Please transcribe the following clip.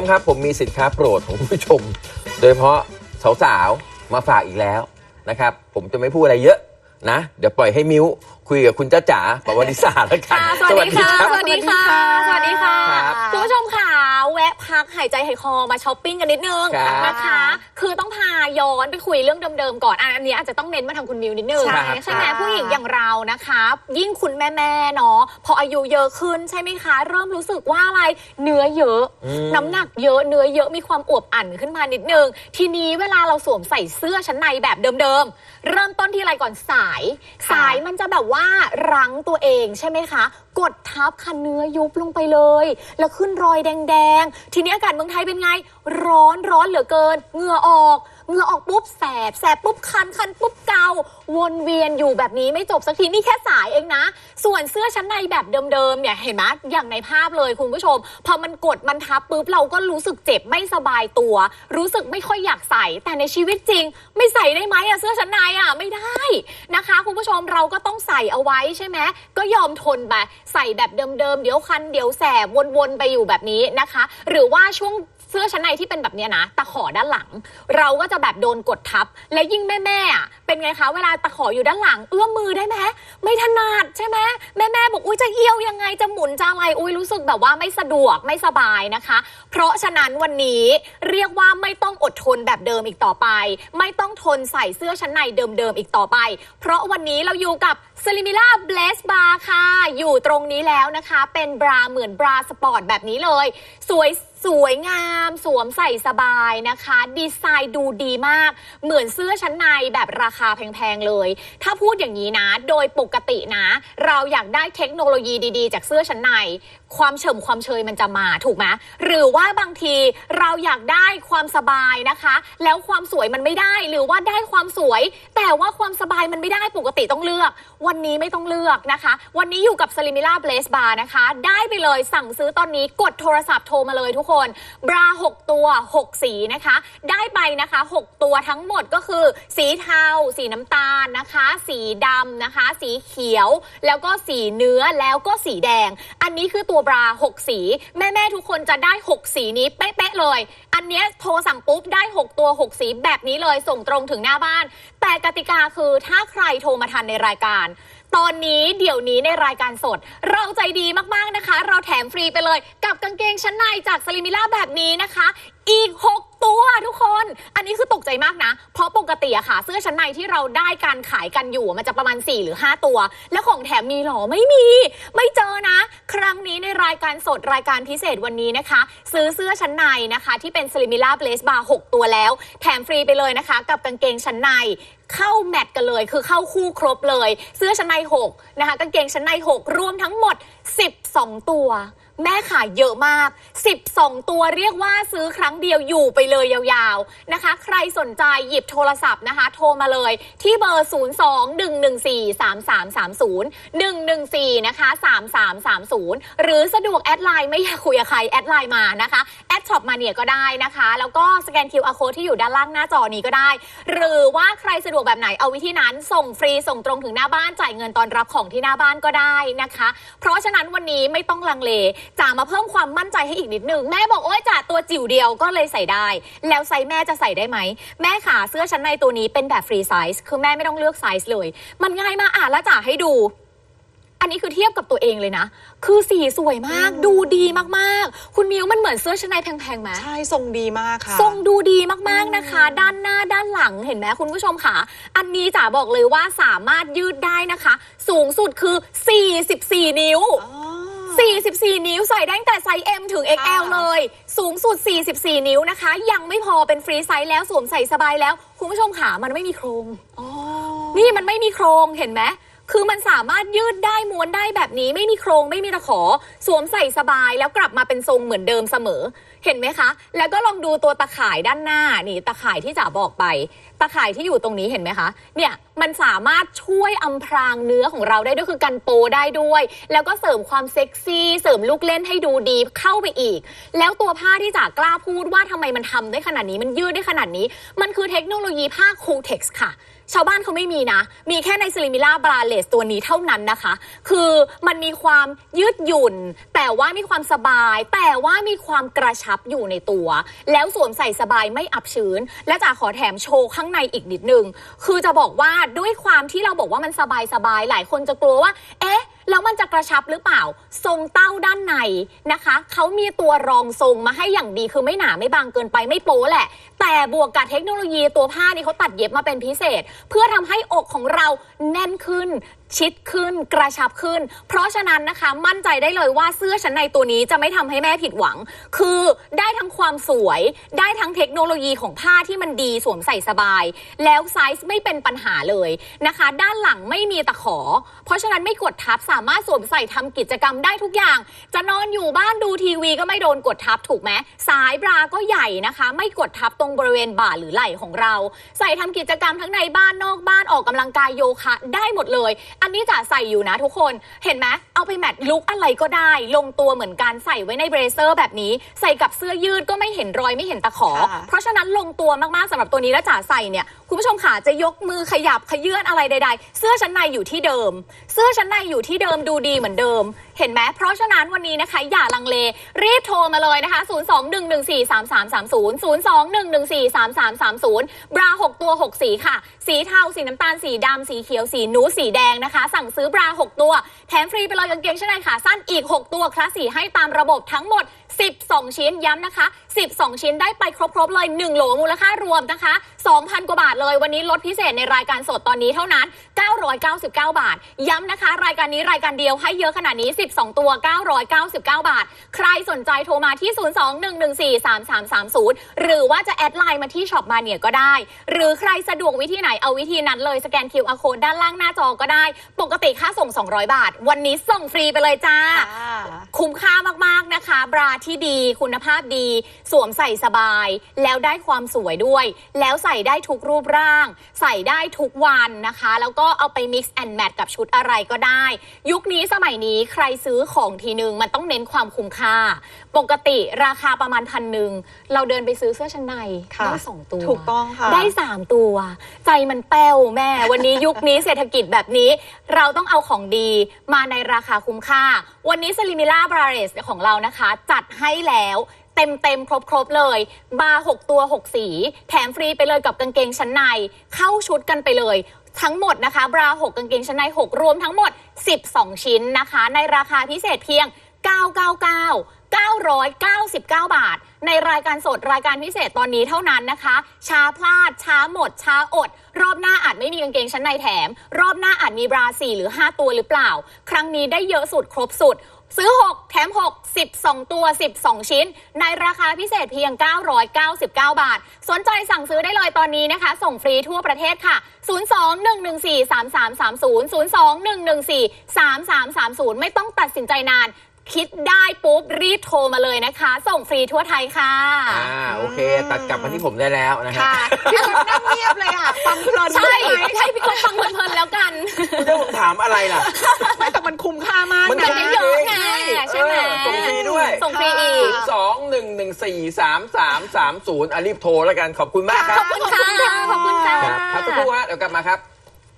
มครับผมมีสินค้าโปรดของคุณผู้ชม โดยเฉพาะสาวๆมาฝากอีกแล้วนะครับผมจะไม่พูดอะไรเยอะนะ เดี๋ยวปล่อยให้มิ้วคุยกับคุณจ้าจ๋าปวริษาแล้วกัน ค่ะสวัสดีค่ะรับสวัสดีค่ะ สวัสดีค่ะครับคุณผู้ชมค่ะแวะ พักหายใจหายคอมาช้อปปิ้งกันนิดนึงครับนะคะ คือต้องพาย้อนไปคุยเรื่องเดิมๆก่อนอะอันนี้อาจจะต้องเน้นมาทางคุณมิวนิดนึงใช่ใช่ไหมค่ะ ผู้หญิงอย่างเรานะคะ ยิ่งคุณแม่ๆเนาะพออายุเยอะขึ้นใช่ไหมคะ เริ่มรู้สึกว่าอะไรเนื้อเยอะ อืม น้ำหนักเยอะเนื้อเยอะมีความอวบอั่นขึ้นมานิดนึง ทีนี้เวลาเราสวมใส่เสื้อชั้นในแบบเดิมๆ เริ่มต้นที่อะไรก่อนสาย สายมันจะแบบว่ารั้งตัวเองใช่ไหมคะ กดทับคันเนื้อยุบลงไปเลย แล้วขึ้นรอยแดง ๆ ทีนี้อากาศเมืองไทยเป็นไง ร้อนร้อนเหลือเกิน เหงื่อออก เหงื่อออกปุ๊บแสบ แสบปุ๊บคันคันปุ๊บเกา วนเวียนอยู่แบบนี้ไม่จบสักทีนี่แค่สายเองนะ ส่วนเสื้อชั้นในแบบเดิมๆเนี่ยเห็นไหมอย่างในภาพเลยคุณผู้ชม พอมันกดมันทับปุ๊บเราก็รู้สึกเจ็บไม่สบายตัว รู้สึกไม่ค่อยอยากใส่ แต่ในชีวิตจริง ไม่ใส่ได้ไหมอะเสื้อชั้นในอะไม่ได้นะคะ คุณผู้ชมเราก็ต้องใส่เอาไว้ใช่ไหมก็ยอมทนไปใส่แบบเดิมๆเดี๋ยวคันเดี๋ยวแสบวนๆไปอยู่แบบนี้นะคะ หรือว่าช่วง เสื้อชั้นในที่เป็นแบบเนี้ยนะตะขอด้านหลัง เราก็จะแบบโดนกดทับ และยิ่งแม่แม่ๆอะเป็นไงคะเวลาตะขออยู่ด้านหลัง เอื้อมมือได้ไหมไม่ถนัดใช่ไหมแม่แม่ๆบอกอุ้ยจะเอี้ยวยังไงจะหมุนจะอะไรอุ้ยรู้สึกแบบว่าไม่สะดวกไม่สบายนะคะ เพราะฉะนั้นวันนี้เรียกว่าไม่ต้องอดทนแบบเดิมอีกต่อไป ไม่ต้องทนใส่เสื้อชั้นในเดิมๆอีกต่อไป เพราะวันนี้เราอยู่กับ s l i m i l a b l a z e Bar ค่ะ อยู่ตรงนี้แล้วนะคะ เป็นบราเหมือนบราสปอร์ตแบบนี้เลย สวย สวยงามสวมใส่สบายนะคะ ดีไซน์ดูดีมาก เหมือนเสื้อชั้นในแบบราคาแพงๆเลย ถ้าพูดอย่างนี้นะ โดยปกตินะ เราอยากได้เทคโนโลยีดีๆ จากเสื้อชั้นใน ความเฉมความเชยมันจะมาถูกไหมหรือว่าบางทีเราอยากได้ความสบายนะคะ แล้วความสวยมันไม่ได้หรือว่าได้ความสวย แต่ว่าความสบายมันไม่ได้ปกติต้องเลือก วันนี้ไม่ต้องเลือกนะคะ วันนี้อยู่กับ s l i m i l a b l a z e Bar นะคะ ได้ไปเลยสั่งซื้อตอนนี้กดโทรศัพท์โทรมาเลยทุกคน บรา 6 ตัว 6 สีนะคะ ได้ไปนะคะ 6 ตัวทั้งหมดก็คือ สีเทา สีน้ำตาลนะคะ สีดำนะคะ สีเขียว แล้วก็สีเนื้อแล้วก็สีแดง อันนี้คือตัวบรา 6 สี แม่ ๆ ทุกคนจะได้ 6 สีนี้เป๊ะ ๆ เลย อันเนี้ยโทรสั่งปุ๊บ ได้ 6 ตัว 6 สีแบบนี้เลยส่งตรงถึงหน้าบ้าน แต่กติกาคือถ้าใครโทรมาทันในรายการ ตอนนี้เดี๋ยวนี้ในรายการสด เราใจดีมาก ๆ นะคะ เราแถมฟรีไปเลย กับกางเกงชั้นในจากสลิมิล่าแบบนี้นะคะ อีก 6 ตัวทุกคน อันนี้คือตกใจมากนะ เพราะปกติอะค่ะ เสื้อชั้นในที่เราได้การขายกันอยู่มันจะประมาณ 4 หรือ 5 ตัว แล้วของแถมมีหรอไม่มี ไม่เจอนะ ครั้งนี้ในรายการสดรายการพิเศษวันนี้นะคะ ซื้อเสื้อชั้นในนะคะ ที่เป็นสลิมิล่าเบลสบาร์6ตัวแล้ว แถมฟรีไปเลยนะคะ กับกางเกงชั้นในเข้าแมทกันเลย คือเข้าคู่ครบเลย เสื้อชั้นใน6นะคะกางเกงชั้นใน 6 รวมทั้งหมด 12 ตัว แม่ขายเยอะมาก 12 ตัวเรียกว่าซื้อครั้งเดียวอยู่ไปเลยยาวๆนะคะ ใครสนใจหยิบโทรศัพท์นะคะ โทรมาเลยที่เบอร์ 02-114-3330 114 นะคะ 3330 หรือสะดวกแอดไลน์ไม่อยากคุยกับใคร แอดไลน์มานะคะแอดช็อปมาเนี่ยก็ได้นะคะ แล้วก็สแกน QR code ที่อยู่ด้านล่างหน้าจอนี้ก็ได้ หรือว่าใครสะดวกแบบไหนเอาวิธีนั้น ส่งฟรีส่งตรงถึงหน้าบ้านจ่ายเงินตอนรับของที่หน้าบ้านก็ได้นะคะ เพราะฉะนั้นวันนี้ไม่ต้องลังเลจ๋ามาเพิ่มความมั่นใจให้อีกนิดนึงแม่บอกโอ๊ยจ๋าตัวจิ๋วเดียวก็เลยใส่ได้ แล้วไซส์แม่จะใส่ได้ไหม แม่ขาเสื้อชั้นในตัวนี้เป็นแบบฟรีไซส์คือแม่ไม่ต้องเลือกไซส์เลย มันง่ายมากอะแล้วจ๋าให้ดูอันนี้คือเทียบกับตัวเองเลยนะ คือสีสวยมาก ดูดีมากๆ คุณมิวมันเหมือนเสื้อชั้นในแพงๆไหมใช่ ทรงดีมากค่ะ ทรงดูดีมากๆนะคะ ด้านหน้าด้านหลังเห็นไหมคุณผู้ชมค่ะ อันนี้จ๋าบอกเลยว่าสามารถยืดได้นะคะ สูงสุดคือ 44 นิ้ว 44 นิ้วใส่ได้ตั้งแต่ไซส์ M ถึง XL ค่ะเลย สูงสุด 44 นิ้วนะคะ ยังไม่พอเป็นฟรีไซส์แล้วสวมใส่สบายแล้ว คุณผู้ชมค่ะมันไม่มีโครงอ๋อนี่มันไม่มีโครงเห็นไหมคือมันสามารถยืดได้ม้วนได้แบบนี้ ไม่มีโครงไม่มีตะขอ สวมใส่สบายแล้วกลับมาเป็นทรงเหมือนเดิมเสมอ เห็นไหมคะ แล้วก็ลองดูตัวตะข่ายด้านหน้านี่ตะข่ายที่จ๋าบอกไป ตะข่ายที่อยู่ตรงนี้เห็นไหมคะ เนี่ยมันสามารถช่วยอำพรางเนื้อของเราได้ด้วยคือกันโปได้ด้วย แล้วก็เสริมความเซ็กซี่ เสริมลูกเล่นให้ดูดีเข้าไปอีก แล้วตัวผ้าที่จากกล้าพูดว่าทำไมมันทำได้ขนาดนี้มันยืดได้ขนาดนี้ มันคือเทคโนโลยีผ้าคูเท็กซ์ค่ะ ชาวบ้านเขาไม่มีนะ มีแค่ในซิลิมิล่าบราเลสตัวนี้เท่านั้นนะคะ คือมันมีความยืดหยุ่น แต่ว่ามีความสบาย แต่ว่ามีความกระชับอยู่ในตัว แล้วสวมใส่สบายไม่อับชื้น และจ๋าขอแถมโชว์ข้างในอีกนิดนึง คือจะบอกว่าด้วยความที่เราบอกว่ามันสบายสบายหลายคนจะกลัวว่า เอ๊ะ แล้วมันจะกระชับหรือเปล่า ทรงเต้าด้านในนะคะ เขามีตัวรองทรงมาให้อย่างดีคือไม่หนาไม่บางเกินไปไม่โป๊แหละ แต่บวกกับเทคโนโลยีตัวผ้านี่เขาตัดเย็บมาเป็นพิเศษ เพื่อทำให้อกของเราแน่นขึ้น ชิดขึ้นกระชับขึ้น เพราะฉะนั้นนะคะ มั่นใจได้เลยว่าเสื้อชั้นในตัวนี้จะไม่ทำให้แม่ผิดหวัง คือได้ทั้งความสวย ได้ทั้งเทคโนโลยีของผ้าที่มันดีสวมใส่สบาย แล้วไซส์ไม่เป็นปัญหาเลยนะคะ ด้านหลังไม่มีตะขอ เพราะฉะนั้นไม่กดทับสามารถสวมใส่ทำกิจกรรมได้ทุกอย่าง จะนอนอยู่บ้านดูทีวีก็ไม่โดนกดทับถูกไหมสายบราก็ใหญ่นะคะ ไม่กดทับตรงบริเวณบ่าหรือไหล่ของเรา ใส่ทำกิจกรรมทั้งในบ้านนอกบ้านออกกำลังกายโยคะได้หมดเลยอันนี้จ๋าใส่อยู่นะทุกคนเห็นไหมเอาไปแมทลุกอะไรก็ได้ ลงตัวเหมือนกันใส่ไว้ในเบรเซอร์แบบนี้ ใส่กับเสื้อยืดก็ไม่เห็นรอยไม่เห็นตะขอ ค่ะ เพราะฉะนั้นลงตัวมากๆสำหรับตัวนี้แล้วจ๋าใส่เนี่ยคุณผู้ชมขาจะยกมือขยับขยื่นอะไรใด ๆ เสื้อชั้นในอยู่ที่เดิม เสื้อชั้นในอยู่ที่เดิมดูดีเหมือนเดิม เห็นไหมเพราะฉะนั้นวันนี้นะคะ อย่าลังเลรีบโทรมาเลยนะคะ 021143330 021143330 บรา 6 ตัว 6 สีค่ะ สีเทาสีน้ำตาลสีดำสีเขียวสีนูสีแดงนะคะ สั่งซื้อบรา 6 ตัว แถมฟรีไปเลยกางเกงชั้นในขาสั้นอีก 6 ตัวคลาสสีให้ตามระบบทั้งหมด 12 ชิ้นย้ำนะคะ 12 ชิ้นได้ไปครบๆเลย 1 โหลมูลค่ารวมนะคะ 2,000 กว่าบาทเลยวันนี้ลดพิเศษในรายการสดตอนนี้เท่านั้น 999 บาท ย้ำนะคะ รายการนี้รายการเดียวให้เยอะขนาดนี้ 12 ตัว 999 บาท ใครสนใจโทรมาที่ 021143330 หรือว่าจะแอดไลน์มาที่ช็อปมาเนี่ยก็ได้ หรือใครสะดวกวิธีไหนเอาวิธีนั้นเลยสแกน QR code ด้านล่างหน้าจอก็ได้ ปกติค่าส่ง 200 บาท วันนี้ส่งฟรีไปเลยจ้าค่ะคุ้มค่ามากๆนะคะบราที่ดี คุณภาพดี สวมใส่สบาย แล้วได้ความสวยด้วย แล้วใส่ได้ทุกรูปร่าง ใส่ได้ทุกวันนะคะ แล้วก็เอาไป mix and match กับชุดอะไรก็ได้ ยุคนี้สมัยนี้ใครซื้อของทีนึง มันต้องเน้นความคุ้มค่า ปกติราคาประมาณพันหนึ่งเราเดินไปซื้อเสื้อชั้นในค่ะได้สองตัวถูกต้องค่ะได้3ตัว ใจมันแป้วแม่ วันนี้ยุคนี้เศรษฐกิจแบบนี้ เราต้องเอาของดีมาในราคาคุ้มค่า วันนี้ซ l ลิมิล่าบราเรสของเรานะคะ จัดใให้แล้วเต็มเต็มๆครบเลย บาร์6ตัว6สี แถมฟรีไปเลยกับกางเกงชั้นใน เข้าชุดกันไปเลย ทั้งหมดนะคะ บรา6กางเกงชั้นใน6รวมทั้งหมด 12 ชิ้นนะคะ ในราคาพิเศษเพียง 999 999 บาท ในรายการสดรายการพิเศษตอนนี้เท่านั้นนะคะ ช้าพลาด ช้าหมด ช้าอด รอบหน้าอาจไม่มีกางเกงชั้นในแถม รอบหน้าอาจมีบราสี่หรือ 5 ตัวหรือเปล่า ครั้งนี้ได้เยอะสุดครบสุด ซื้อ 6 แถม 6 12 ตัว 12 ชิ้น ในราคาพิเศษเพียง 999 บาท สนใจสั่งซื้อได้เลยตอนนี้นะคะ ส่งฟรีทั่วประเทศค่ะ 02-114-3330 02-114-3330 ไม่ต้องตัดสินใจนาน คิดได้ปุ๊บ รีบโทรมาเลยนะคะ ส่งฟรีทั่วไทยค่ะ อ่าโอเค ตัดกลับมาที่ผมได้แล้วนะฮะค่ะพี่คนนั่งเงียบเลยอะฟังเพลินใช่ไหม ให้พี่คนฟังเพลินๆแล้วกันคุณจะผมถามอะไรล่ะ 43330อะรีบโทรแล้วกันขอบคุณมากครับ ขอบคุณค่ะ ขอบคุณค่ะ ครับทุกท่านเดี๋ยวกลับมาครับ